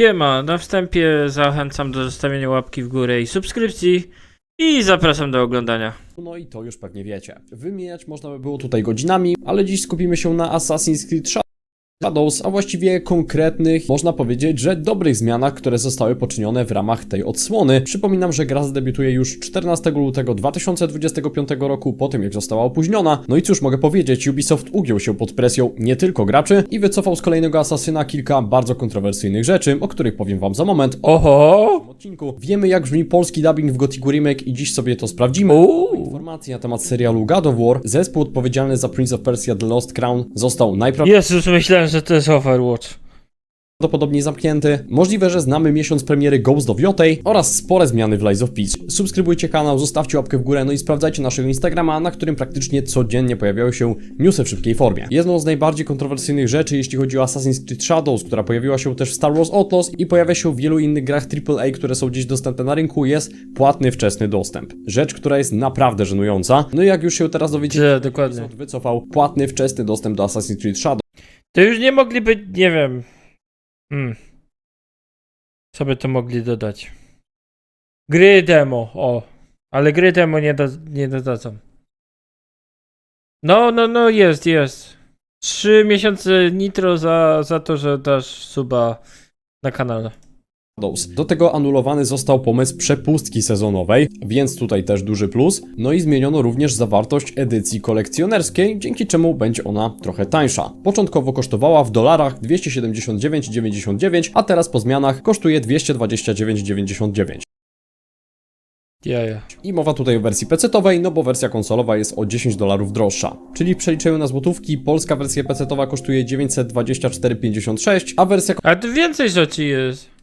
Siema, na wstępie zachęcam do zostawienia łapki w górę i subskrypcji i zapraszam do oglądania. No i to już pewnie wiecie. Wymieniać można by było tutaj godzinami, ale dziś skupimy się na Assassin's Creed Shadows, a właściwie konkretnych, można powiedzieć, że dobrych zmianach, które zostały poczynione w ramach tej odsłony. Przypominam, że gra zadebiutuje już 14 lutego 2025 roku, po tym jak została opóźniona. No i cóż mogę powiedzieć, Ubisoft ugiął się pod presją nie tylko graczy i wycofał z kolejnego Asasyna kilka bardzo kontrowersyjnych rzeczy, o których powiem wam za moment. Oho! w odcinku. Wiemy jak brzmi polski dubbing w Gothicu Remake i dziś sobie to sprawdzimy. Uuu. Informacji na temat serialu God of War. Zespół odpowiedzialny za Prince of Persia The Lost Crown został najprawdopodobniej Jezus, myślałem, że to jest Overwatch. zamknięty. Możliwe, że znamy miesiąc premiery Ghost of Yotei oraz spore zmiany w Lies of Peace. Subskrybujcie kanał, zostawcie łapkę w górę, no i sprawdzajcie naszego Instagrama, na którym praktycznie codziennie pojawiają się newsy w szybkiej formie. Jedną z najbardziej kontrowersyjnych rzeczy, jeśli chodzi o Assassin's Creed Shadows, która pojawiła się też w Star Wars Outlaws i pojawia się w wielu innych grach AAA, które są dziś dostępne na rynku, jest płatny wczesny dostęp. Rzecz, która jest naprawdę żenująca. No i jak już się teraz Że, dokładnie. Ubisoft wycofał płatny wczesny dostęp do Assassin's Creed Shadows. To już nie mogliby, nie wiem. Hmm. Co by to mogli dodać? Gry demo, o. Ale gry demo nie, do, nie dodadzą. No, no, no, jest, jest. Trzy miesiące nitro za, za to, że dasz suba na kanale. Do tego anulowany został pomysł przepustki sezonowej, więc tutaj też duży plus. No i zmieniono również zawartość edycji kolekcjonerskiej, dzięki czemu będzie ona trochę tańsza. Początkowo kosztowała w dolarach 279,99, a teraz po zmianach kosztuje 229,99. Jaja. I mowa tutaj o wersji PC-owej, no bo wersja konsolowa jest o 10 dolarów droższa. Czyli w przeliczeniu na złotówki polska wersja PC-owa kosztuje 924,56, a wersja A tu więcej rzeczy jest.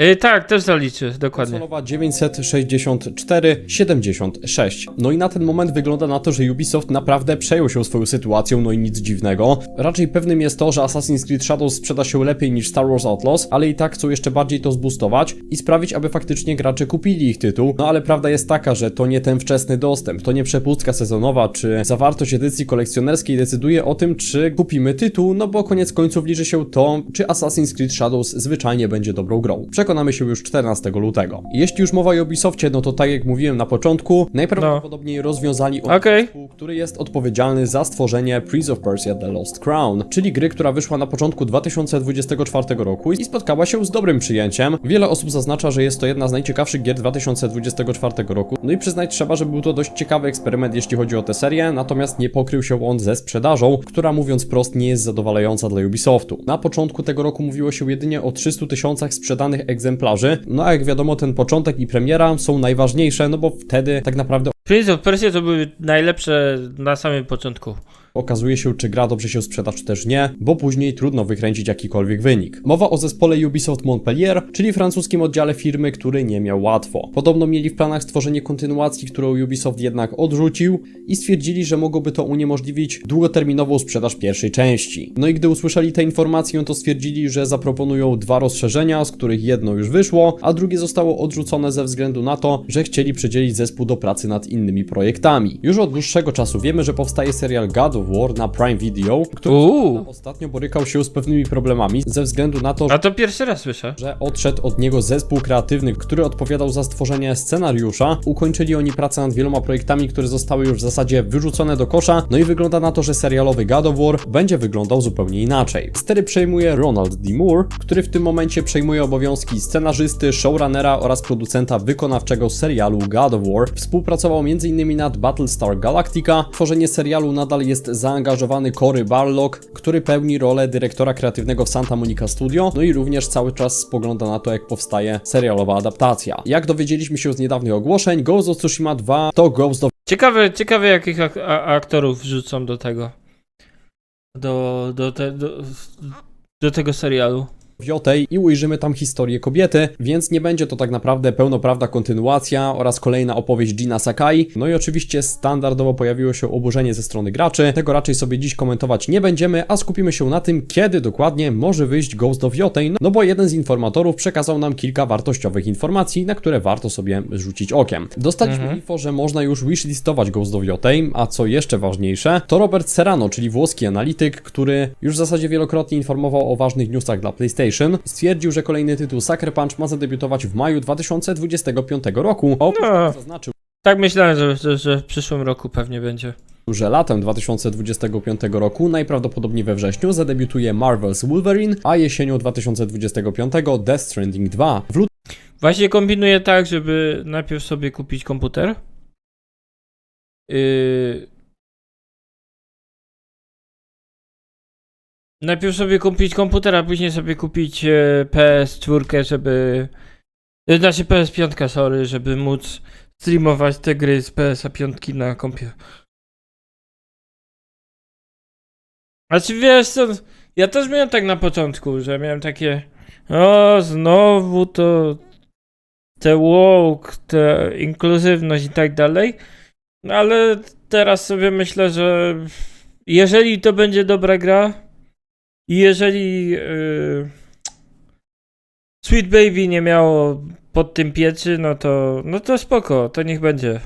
Yy, tak, też zaliczy, dokładnie. Konsolowa 964,76. No i na ten moment wygląda na to, że Ubisoft naprawdę przejął się swoją sytuacją, no i nic dziwnego. Raczej pewnym jest to, że Assassin's Creed Shadows sprzeda się lepiej niż Star Wars Outlaws, ale i tak chcą jeszcze bardziej to zboostować i sprawić, aby faktycznie gracze kupili ich tytuł. No ale prawda jest taka, że to nie ten wczesny dostęp, to nie przepustka sezonowa, czy zawartość edycji kolekcjonerskiej decyduje o tym, czy kupimy tytuł, no bo koniec końców liczy się to, czy Assassin's Creed Shadows zwyczajnie będzie dobrą grą. Przekonamy się już 14 lutego. Jeśli już mowa o Ubisoftie, no to tak jak mówiłem na początku, najprawdopodobniej rozwiązali od Okej. zespół, który jest odpowiedzialny za stworzenie Prince of Persia The Lost Crown, czyli gry, która wyszła na początku 2024 roku i spotkała się z dobrym przyjęciem. Wiele osób zaznacza, że jest to jedna z najciekawszych gier 2024 roku. No i przyznać trzeba, że był to dość ciekawy eksperyment, jeśli chodzi o tę serię, natomiast nie pokrył się on ze sprzedażą, która mówiąc prost nie jest zadowalająca dla Ubisoftu. Na początku tego roku mówiło się jedynie o 300 tysiącach sprzedanych egzemplarzy, no a jak wiadomo ten początek i premiera są najważniejsze, no bo wtedy tak naprawdę Prince of Persia to były najlepsze na samym początku. Okazuje się, czy gra dobrze się sprzeda, czy też nie, bo później trudno wykręcić jakikolwiek wynik. Mowa o zespole Ubisoft Montpellier, czyli francuskim oddziale firmy, który nie miał łatwo. Podobno mieli w planach stworzenie kontynuacji, którą Ubisoft jednak odrzucił i stwierdzili, że mogłoby to uniemożliwić długoterminową sprzedaż pierwszej części. No i gdy usłyszeli tę informację, to stwierdzili, że zaproponują dwa rozszerzenia, z których jedno już wyszło, a drugie zostało odrzucone ze względu na to, że chcieli przydzielić zespół do pracy nad innymi projektami. Już od dłuższego czasu wiemy, że powstaje serial God of War na Prime Video, który Uuu. ostatnio borykał się z pewnymi problemami ze względu na to, A to pierwszy raz słyszę. że odszedł od niego zespół kreatywny, który odpowiadał za stworzenie scenariusza. Ukończyli oni pracę nad wieloma projektami, które zostały już w zasadzie wyrzucone do kosza, no i wygląda na to, że serialowy God of War będzie wyglądał zupełnie inaczej. Stery przejmuje Ronald D. Moore, który w tym momencie przejmuje obowiązki scenarzysty, showrunnera oraz producenta wykonawczego serialu God of War. Współpracował m.in. nad Battlestar Galactica. Tworzenie serialu nadal jest zaangażowany Cory Barlog, który pełni rolę dyrektora kreatywnego w Santa Monica Studio, no i również cały czas spogląda na to, jak powstaje serialowa adaptacja. Jak dowiedzieliśmy się z niedawnych ogłoszeń, Ghost of Tsushima 2 to Ghost of Ciekawe, ciekawe jakich ak aktorów wrzucą do tego. Do, do, te, do, do tego serialu. Wiotej i ujrzymy tam historię kobiety, więc nie będzie to tak naprawdę pełnoprawna kontynuacja oraz kolejna opowieść Gina Sakai. No i oczywiście standardowo pojawiło się oburzenie ze strony graczy, tego raczej sobie dziś komentować nie będziemy, a skupimy się na tym, kiedy dokładnie może wyjść Ghost of Yotei, no bo jeden z informatorów przekazał nam kilka wartościowych informacji, na które warto sobie rzucić okiem. Dostaliśmy Mhm. info, że można już wishlistować Ghost of Yotei, a co jeszcze ważniejsze, to Robert Serrano, czyli włoski analityk, który już w zasadzie wielokrotnie informował o ważnych newsach dla PlayStation, stwierdził, że kolejny tytuł Sucker Punch ma zadebiutować w maju 2025 roku. Oprócz No. tego zaznaczył, Tak myślałem, że, że, że w przyszłym roku pewnie będzie. że latem 2025 roku, najprawdopodobniej we wrześniu, zadebiutuje Marvel's Wolverine, a jesienią 2025 Death Stranding 2. W Właśnie kombinuję tak, żeby najpierw sobie kupić komputer. Yy... Najpierw sobie kupić komputer, a później sobie kupić e, PS4, żeby. e, Znaczy PS5, sorry, żeby móc streamować te gry z PS5 na kompie. Znaczy wiesz co, ja też miałem tak na początku, że miałem takie o znowu to te woke, te inkluzywność i tak dalej, ale teraz sobie myślę, że jeżeli to będzie dobra gra i jeżeli yy, Sweet Baby nie miało pod tym pieczy, no to, no to spoko, to niech będzie.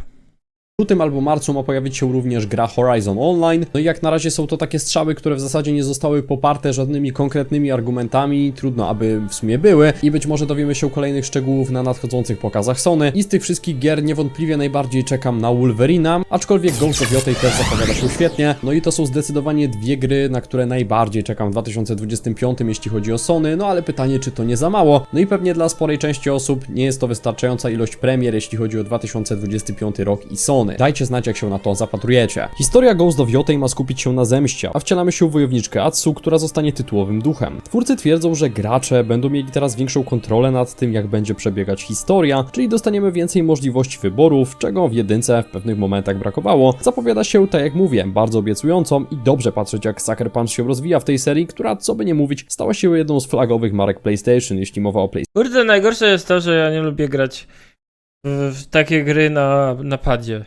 Lutym albo marcu ma pojawić się również gra Horizon Online. No i jak na razie są to takie strzały, które w zasadzie nie zostały poparte żadnymi konkretnymi argumentami, trudno aby w sumie były i być może dowiemy się kolejnych szczegółów na nadchodzących pokazach Sony. I z tych wszystkich gier niewątpliwie najbardziej czekam na Wolverina, aczkolwiek Ghost of Yotei też zapowiada się świetnie. No i to są zdecydowanie dwie gry, na które najbardziej czekam w 2025, jeśli chodzi o Sony, no ale pytanie, czy to nie za mało? No i pewnie dla sporej części osób nie jest to wystarczająca ilość premier, jeśli chodzi o 2025 rok i Sony. Dajcie znać, jak się na to zapatrujecie. Historia Ghost of Yotei ma skupić się na zemście, a wcielamy się w wojowniczkę Atsu, która zostanie tytułowym duchem. Twórcy twierdzą, że gracze będą mieli teraz większą kontrolę nad tym, jak będzie przebiegać historia, czyli dostaniemy więcej możliwości wyborów, czego w jedynce w pewnych momentach brakowało. Zapowiada się, tak jak mówię, bardzo obiecującą i dobrze patrzeć, jak Sucker Punch się rozwija w tej serii, która, co by nie mówić, stała się jedną z flagowych marek PlayStation, jeśli mowa o PlayStation. Kurde, najgorsze jest to, że ja nie lubię grać w, takie gry na padzie.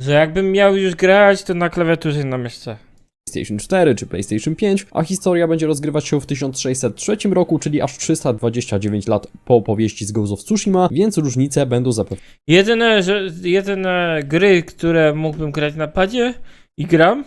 Że jakbym miał już grać, to na klawiaturze na myszce. PlayStation 4 czy PlayStation 5, a historia będzie rozgrywać się w 1603 roku, czyli aż 329 lat po opowieści z Ghost of Tsushima, więc różnice będą zapewne Jedyne, że, jedyne gry, które mógłbym grać na padzie i gram,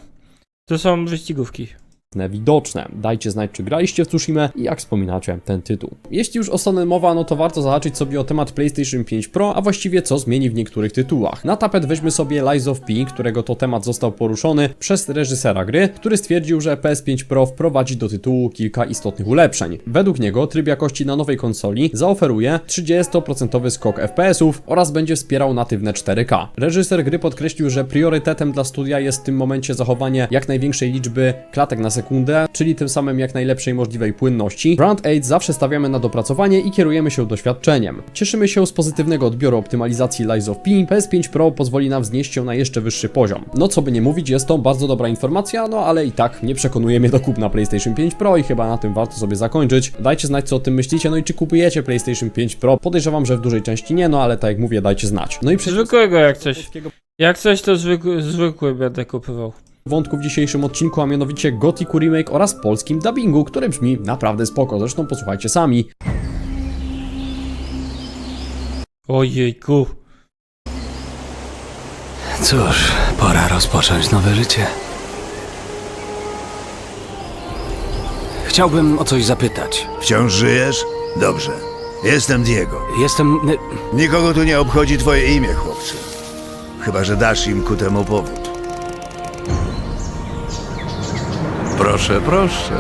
to są wyścigówki. Widoczne. Dajcie znać, czy graliście w Tsushima i jak wspominacie ten tytuł. Jeśli już o Sony mowa, no to warto zahaczyć sobie o temat PlayStation 5 Pro, a właściwie co zmieni w niektórych tytułach. Na tapet weźmy sobie Lies of P, którego to temat został poruszony przez reżysera gry, który stwierdził, że PS5 Pro wprowadzi do tytułu kilka istotnych ulepszeń. Według niego tryb jakości na nowej konsoli zaoferuje 30% skok FPS-ów oraz będzie wspierał natywne 4K. Reżyser gry podkreślił, że priorytetem dla studia jest w tym momencie zachowanie jak największej liczby klatek na sekundę, czyli tym samym jak najlepszej możliwej płynności. Brand 8 zawsze stawiamy na dopracowanie i kierujemy się doświadczeniem. Cieszymy się z pozytywnego odbioru optymalizacji Lies of P. PS5 Pro pozwoli nam wznieść się na jeszcze wyższy poziom. No co by nie mówić, jest to bardzo dobra informacja, no ale i tak nie przekonuje mnie do kupna PlayStation 5 Pro i chyba na tym warto sobie zakończyć. Dajcie znać co o tym myślicie, no i czy kupujecie PlayStation 5 Pro. Podejrzewam, że w dużej części nie, no ale tak jak mówię, dajcie znać. No i przejdźmy Zwykłego jak coś. Jak coś, to zwykły, zwykły będę kupywał. Wątku w dzisiejszym odcinku, a mianowicie Gothicu Remake oraz polskim dubbingu, który brzmi naprawdę spoko, zresztą posłuchajcie sami. Ojejku. Cóż, pora rozpocząć nowe życie. Chciałbym o coś zapytać. Wciąż żyjesz? Dobrze. Jestem Diego. Jestem. Nikogo tu nie obchodzi twoje imię, chłopcze. Chyba, że dasz im ku temu powód. Proszę, proszę.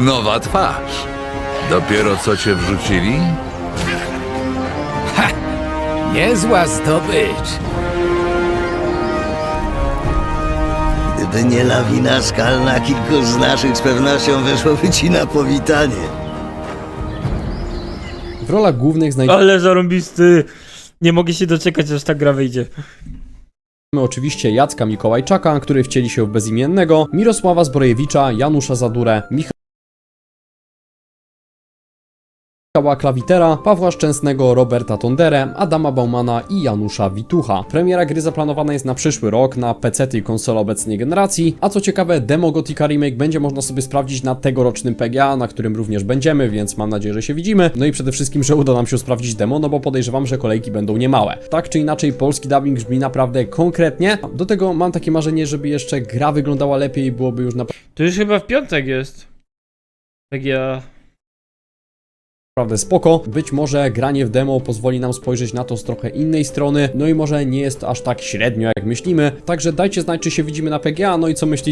Nowa twarz. Dopiero co cię wrzucili? Niezła zdobycz. Gdyby nie lawina skalna, kilku z naszych z pewnością wyszłoby ci na powitanie. W rolach głównych znajdziemy Ale zarąbisty. Nie mogę się doczekać, aż ta gra wyjdzie. Oczywiście Jacka Mikołajczaka, który wcieli się w bezimiennego, Mirosława Zbrojewicza, Janusza Zadurę, Michała Michała Klawitera, Pawła Szczęsnego, Roberta Tondere, Adama Baumana i Janusza Witucha. Premiera gry zaplanowana jest na przyszły rok na PC i konsole obecnej generacji, a co ciekawe demo Gothica Remake będzie można sobie sprawdzić na tegorocznym PGA, na którym również będziemy, więc mam nadzieję, że się widzimy. No i przede wszystkim, że uda nam się sprawdzić demo, no bo podejrzewam, że kolejki będą niemałe. Tak czy inaczej polski dubbing brzmi naprawdę konkretnie. Do tego mam takie marzenie, żeby jeszcze gra wyglądała lepiej, byłoby już naprawdę To już chyba w piątek jest. Ja. Naprawdę spoko. Być może granie w demo pozwoli nam spojrzeć na to z trochę innej strony, no i może nie jest aż tak średnio jak myślimy. Także dajcie znać, czy się widzimy na PGA, no i co myślicie